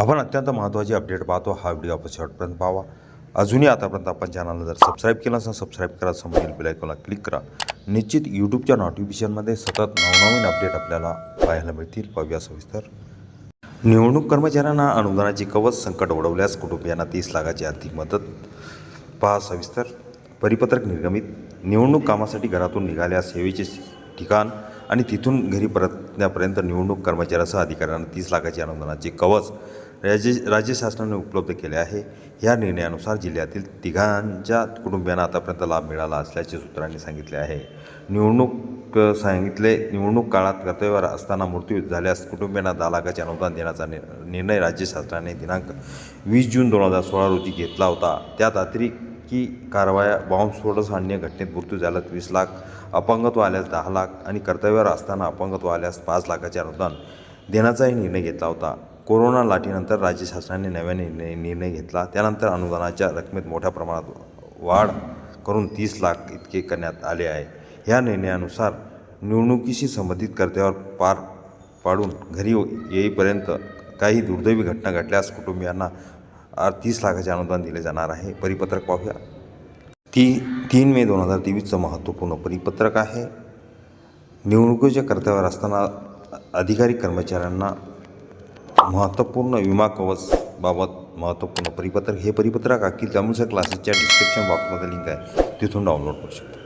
आपण अत्यंत महत्त्वाची अपडेट पाहतो. हा व्हिडिओ आपण शेवटपर्यंत पाहावा. अजूनही आतापर्यंत आपण चॅनलला जर सबस्क्राईब केलं असेल सबस्क्राईब करा. समोरील बेलायकॉनला क्लिक करा. निश्चित यूट्यूबच्या नोटिफिकेशनमध्ये सतत नवनवीन अपडेट आपल्याला पाहायला मिळतील. पाहूया सविस्तर. निवडणूक कर्मचाऱ्यांना अनुदानाची कवच संकट ओढवल्यास कुटुंबियांना तीस लाखाची आर्थिक मदत. पहा सविस्तर. परिपत्रक निर्गमित. निवडणूक कामासाठी घरातून निघाल्यास सेवेचे ठिकाण आणि तिथून घरी परतण्यापर्यंत निवडणूक कर्मचाऱ्यासह अधिकाऱ्यांना तीस लाखाचे अनुदानाचे कवच. राज्य राज्य शासनाने उपलब्ध केले आहे. या निर्णयानुसार जिल्ह्यातील तिघांच्या कुटुंबियांना आतापर्यंत लाभ मिळाला असल्याचे सूत्रांनी सांगितले आहे. निवडणूक सांगितले निवडणूक काळात कर्तव्यावर असताना मृत्यू झाल्यास कुटुंबियांना दहा लाखाचे अनुदान देण्याचा नि- निर्णय राज्य शासनाने दिनांक वीस जून दोन हजार सोळा रोजी घेतला होता. त्यात अतिरेकी कारवाया बॉम्बस्फोट अन्य घटनेत मृत्यू झाल्यास वीस लाख अपंगत्व आल्यास दहा लाख आणि कर्तव्यावर असताना अपंगत्व आल्यास पाच लाखाचे अनुदान देण्याचाही निर्णय घेतला होता. कोरोना लाटेनंतर राज्य शासनाने नव्याने निर्णय निर्णय घेतला. त्यानंतर अनुदानाच्या रकमेत मोठ्या प्रमाणात वाढ करून तीस लाख इतके करण्यात आले आहे. ह्या निर्णयानुसार निवडणुकीशी संबंधित कर्त्यावर पार पाडून घरी येईपर्यंत काही दुर्दैवी घटना घडल्यास कुटुंबियांना तीस लाखाचे अनुदान दिले जाणार आहे. परिपत्रक पाहूया. ती तीन मे दोन हजार तेवीसचं महत्त्वपूर्ण परिपत्रक आहे. निवडणुकीच्या कर्तव्यावर असताना अधिकारी कर्मचाऱ्यांना महत्त्वपूर्ण विमा कवच बाबत महत्त्वपूर्ण परिपत्रक हे परिपत्रक अखिल त्यानुसार क्लासेसच्या डिस्क्रिप्शन बॉक्समध्ये लिंक आहे तिथून डाउनलोड करू शकता.